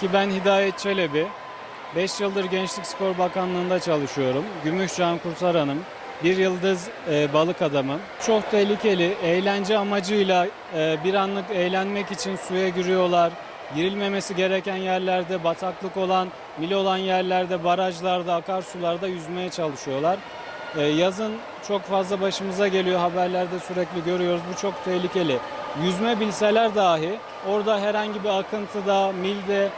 Ki ben Hidayet Çelebi. 5 yıldır Gençlik Spor Bakanlığı'nda çalışıyorum. Gümüşcan Kurtaran'ım. Bir yıldız e, balık adamım. Çok tehlikeli. Eğlence amacıyla e, bir anlık eğlenmek için suya giriyorlar. Girilmemesi gereken yerlerde, bataklık olan, mil olan yerlerde, barajlarda, akarsularda yüzmeye çalışıyorlar. E, yazın çok fazla başımıza geliyor. Haberlerde sürekli görüyoruz. Bu çok tehlikeli. Yüzme bilseler dahi orada herhangi bir akıntıda, milde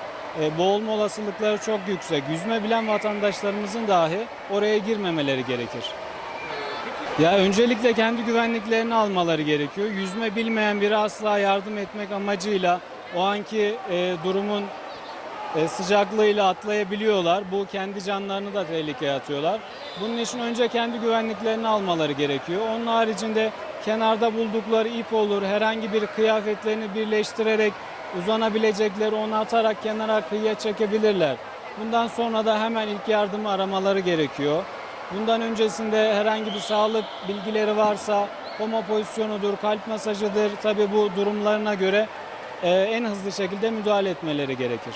e, boğulma olasılıkları çok yüksek. Yüzme bilen vatandaşlarımızın dahi oraya girmemeleri gerekir. Ya öncelikle kendi güvenliklerini almaları gerekiyor. Yüzme bilmeyen biri asla yardım etmek amacıyla o anki e, durumun e, sıcaklığıyla atlayabiliyorlar. Bu kendi canlarını da tehlikeye atıyorlar. Bunun için önce kendi güvenliklerini almaları gerekiyor. Onun haricinde kenarda buldukları ip olur, herhangi bir kıyafetlerini birleştirerek uzanabilecekleri onu atarak kenara kıyıya çekebilirler. Bundan sonra da hemen ilk yardımı aramaları gerekiyor. Bundan öncesinde herhangi bir sağlık bilgileri varsa koma pozisyonudur, kalp masajıdır. Tabii bu durumlarına göre e, en hızlı şekilde müdahale etmeleri gerekir.